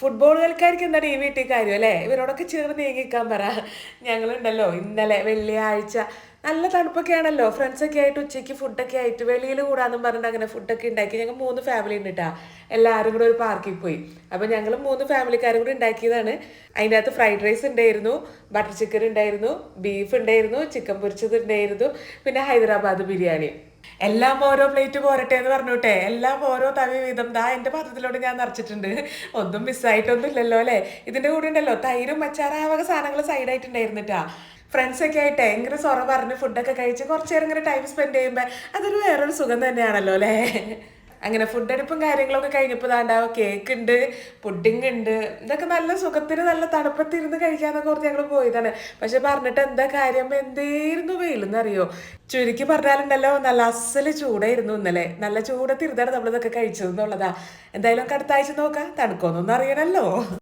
Football കളിക്കാർക്ക് എന്താണ് ഈ വീട്ടിൽ കാര്യം അല്ലേ? ഇവരോടൊക്കെ ചേർന്ന് നീങ്ങിക്കാൻ പറ. ഞങ്ങളുണ്ടല്ലോ ഇന്നലെ വെള്ളിയാഴ്ച നല്ല തണുപ്പൊക്കെ ആണല്ലോ ഫ്രണ്ട്സൊക്കെ ആയിട്ട് ഉച്ചയ്ക്ക് ഫുഡൊക്കെ ആയിട്ട് വെളിയിൽ കൂടാന്നും പറഞ്ഞിട്ട് അങ്ങനെ ഫുഡൊക്കെ ഉണ്ടാക്കി. ഞങ്ങൾ മൂന്ന് ഫാമിലി ഉണ്ട് കേട്ടാ എല്ലാവരും കൂടെ ഒരു പാർക്കിൽ പോയി. അപ്പോൾ ഞങ്ങൾ മൂന്ന് ഫാമിലിക്കാരും കൂടി ഉണ്ടാക്കിയതാണ്. അതിന്റെ അകത്ത് ഫ്രൈഡ് റൈസ് ഉണ്ടായിരുന്നു ബട്ടർ ചിക്കൻ ഉണ്ടായിരുന്നു ബീഫ് ഉണ്ടായിരുന്നു ചിക്കൻ പൊരിച്ചത് ഉണ്ടായിരുന്നു പിന്നെ ഹൈദരാബാദ് ബിരിയാണി. എല്ലാം ഓരോ പ്ലേറ്റ് പോരട്ടെ എന്ന് പറഞ്ഞോട്ടെ എല്ലാം ഓരോ തവി വീതം. ദാ എന്റെ പാത്രത്തിലോട്ട് ഞാൻ നിറച്ചിട്ടുണ്ട്. ഒന്നും മിസ്സായിട്ടൊന്നും ഇല്ലല്ലോ അല്ലേ? ഇതിന്റെ കൂടെ ഉണ്ടല്ലോ. തൈരും അച്ചാറാവക സാധനങ്ങൾ സൈഡായിട്ടുണ്ടായിരുന്നിട്ടാ ഫ്രണ്ട്സൊക്കെ ആയിട്ട് ഭയങ്കര സൊറ പറഞ്ഞ് ഫുഡൊക്കെ കഴിച്ച് കുറച്ച് നേരം ഇങ്ങനെ ടൈം സ്പെൻഡ് ചെയ്യുമ്പോൾ അതൊരു വേറൊരു സുഖം തന്നെയാണല്ലോ അല്ലേ? അങ്ങനെ ഫുഡ് അടുപ്പും കാര്യങ്ങളൊക്കെ കഴിഞ്ഞപ്പോൾ ദാണ്ടാവും കേക്ക് ഉണ്ട് പുഡിംഗ് ഉണ്ട്. ഇതൊക്കെ നല്ല സുഖത്തിന് നല്ല തണുപ്പത്തിരുന്ന് കഴിക്കാന്നൊക്കെ ഓർത്ത് ഞങ്ങൾ പോയതാണ്. പക്ഷെ പറഞ്ഞിട്ട് എന്താ കാര്യം? എന്തായിരുന്നു വെയിലെന്നറിയോ? ചുരുക്കി പറഞ്ഞാലുണ്ടല്ലോ നല്ല അസൽ ചൂടായിരുന്നു ഇന്നലെ. നല്ല ചൂടത്തിരുന്നാണ് നമ്മളിതൊക്കെ കഴിച്ചതെന്നുള്ളതാ എന്തായാലും അടുത്ത ആഴ്ച നോക്കാം. തണുക്കോന്നൊന്നും അറിയണല്ലോ.